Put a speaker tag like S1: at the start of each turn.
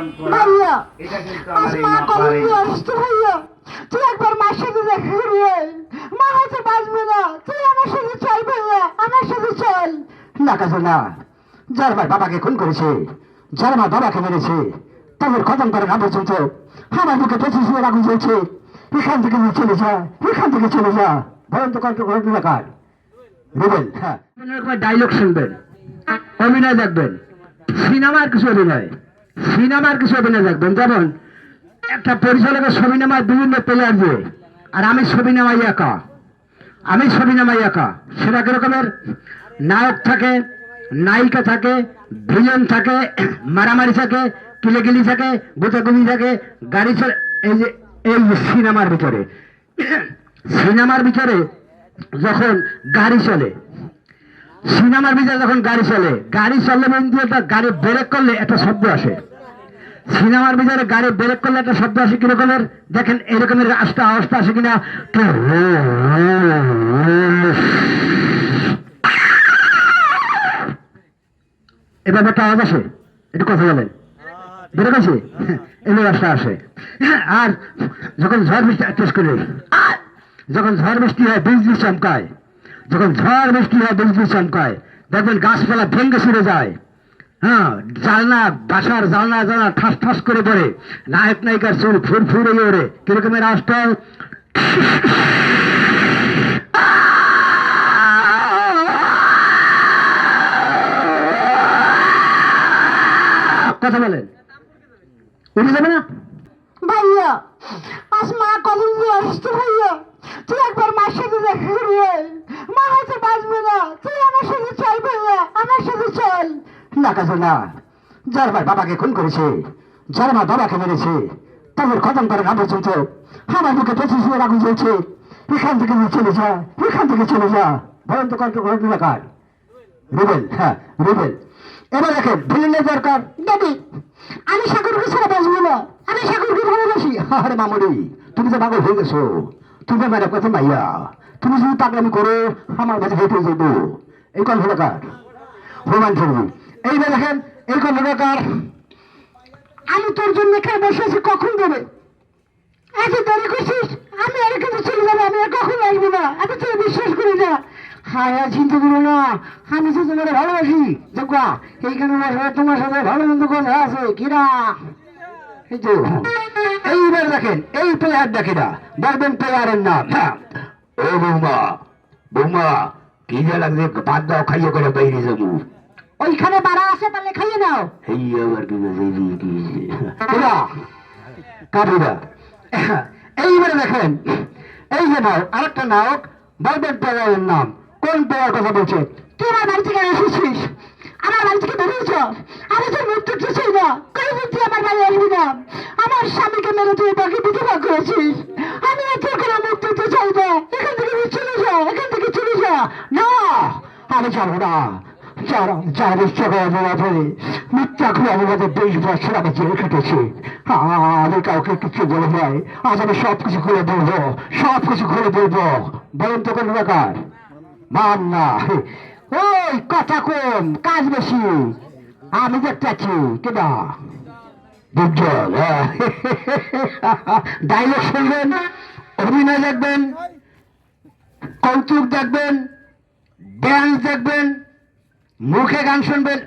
S1: Income করা। এটা কিন্তু আমার এই
S2: মা
S1: মা পারে
S2: দিয়ে আসছে ভাইয়া? তুই একবার মার সাথে দেখা করবি। মা হয়তো বাঁচবে না। তুই আমার সাথে চল ভাইয়া আমার সাথে চল।
S3: না কাজে না। যার ভাই বাবাকে খুন করেছে যার মা বাবাকে মেরেছে তাদের খতম করে না পর্যন্ত আমার বুকে পঁচিশ মিনিট আগুন চলছে এখান থেকে তুই চলে যা এখান থেকে চলে যা। ভয়ন্ত কণ্ঠ ঘটনাকার রুবেল হ্যাঁ। ডায়লগ শুনবেন। অভিনয় দেখবেন। সিনেমার কিছু অভিনয়। সিনেমার কিছু অভিনয় দেখবেন, যেমন একটা পরিচালকের ছবি নামায় বিভিন্ন প্লেয়ার দিয়ে, আর আমি ছবি নামাই একা। আমি ছবি নামাই একা। সেটা কিরকমের? নায়ক থাকে, নায়িকা থাকে, ভিলেন থাকে, মারামারি থাকে কিলেগিলি থাকে, গোতাগুলি থাকে, গাড়ি চলে, এই যে, এই সিনেমার ভিতরে। সিনেমার ভিতরে যখন গাড়ি চলে সিনেমার ভিতরে যখন গাড়ি চলে, গাড়ি চললে বন্ধু একটা গাড়ি ব্রেক করলে একটা শব্দ আসে। সিনেমার ভিতরে গাড়ি ব্রেক করলে একটা শব্দ আসে কিরকমের? দেখেন এরকমের রাস্তা অবস্থা আসে কিনা? এ ব্যাপারটা আওয়াজ আসে। একটু কথা বলেন। বেরো গেছে এলো রাস্তা আসে। আর যখন ঝড় বৃষ্টি করে। যখন ঝড় বৃষ্টি হয় বিজলি চমকায়। যখন ঝড় বৃষ্টি হয় বিজলি চমকায় দেখবেন গাছপালা ভেঙ্গে ছুড়ে যায়। হ্যাঁ জালনা বাসার জালনা জালনা ঠাস ঠাস করে পড়ে। নায়ক নায়িকার চুল ফুর ফুরে ওরে কিরকমের আসতে কথা বলেন। উঠে যাবে না?
S2: ভাইয়া, আজ মা দিয়ে আসছে ভাইয়া? তুই একবার মার সাথে দেখা করবি মা হয়তো বাঁচবে না তুই আমার সাথে চল ভাইয়া আমার সাথে চল।
S3: না কাজে না, যার বাবাকে খুন করেছে বাবাকে মেরেছে, তাদের খতম করে না আমার বুকে পঁচিশ মিনিট আগুন এখান থেকে চলে যা, এখান থেকে চলে যা। ভয়ন্ত কণ্ঠ ঘটনাকার রুবেল হ্যাঁ রুবেল। এবার ভিলেনের দরকার।
S2: আমি সাগরকে ছাড়া বাঁচবো না। আমি সাগরকে ভালোবাসি।
S3: আরে তুমি তো পাগল হয়ে গেছো। তুমি আমার কথা মাইয়া। তুমি যদি পাগলামি করো, আমার কাছে হেঁটে যাব এই ভোলাকার হনুমান ফেরবি এইবার দেখেন, এই কল ভোলাকার
S2: আমি তোর জন্য এখানে বসে আছি, কখন দেবে? এত দেরি করছিস? আমি আর চলে যাব, আমি আর কখন আসব না? আমি তোর বিশ্বাস করি না।
S3: হায়, আর চিন্তা করো না। আমি তো তোমার ভালোবাসি দেখবা এইখানে তোমার সাথে ভালো কথা আছে? কিরা এই তো। এইবার দেখেন, এই প্লেয়ার দেখেনা দেখবেন প্লেয়ারের নাম। হ্যাঁ। ও বৌমা বৌমা কি যে লাগছে ভাত দাও খাইয়ে করে বাইরে যাব।
S2: ওইখানে বাড়া আছে তাহলে খাইয়ে নাও।
S3: এই আবার কি কাবিরা এইবারে দেখেন এই যে নায়ক আরেকটা নায়ক বলবেন প্লেয়ারের নাম কোন প্লেয়ার কথা বলছে?
S2: তুই আমার বাড়ি থেকে এসেছিস আমার বাড়ি থেকে বেরিয়েছ? আমি তোর মুক্তি চাই না কোনোদিন তুই আমার বাড়ি আসবি না? আমার স্বামীকে মেরে তুই বাকি বিধবা করেছিস। আমি তোর কোনো মুক্তি চাই না এখান থেকে তুই চলে যা এখান থেকে চলে যা
S3: না আমি যাব না। যারা যার ইচ্ছা করে অপরাধে মিথ্যা করে আমাদের বিশ বছর আমি জেল কেটেছি আমি কাউকে কিছু বলে নাই। আজ আমি সব কিছু খুলে বলব সব কিছু খুলে বলব। বলেন তো কোন ব্যাপার মান না। ওই কথা কম, কাজ বেশি। আমি দেখতে আছি কেনা বুঝল ডাইলগ শুনবেন, অভিনয় দেখবেন, কৌতুক দেখবেন ড্যান্স দেখবেন মুখে গান শুনবেন।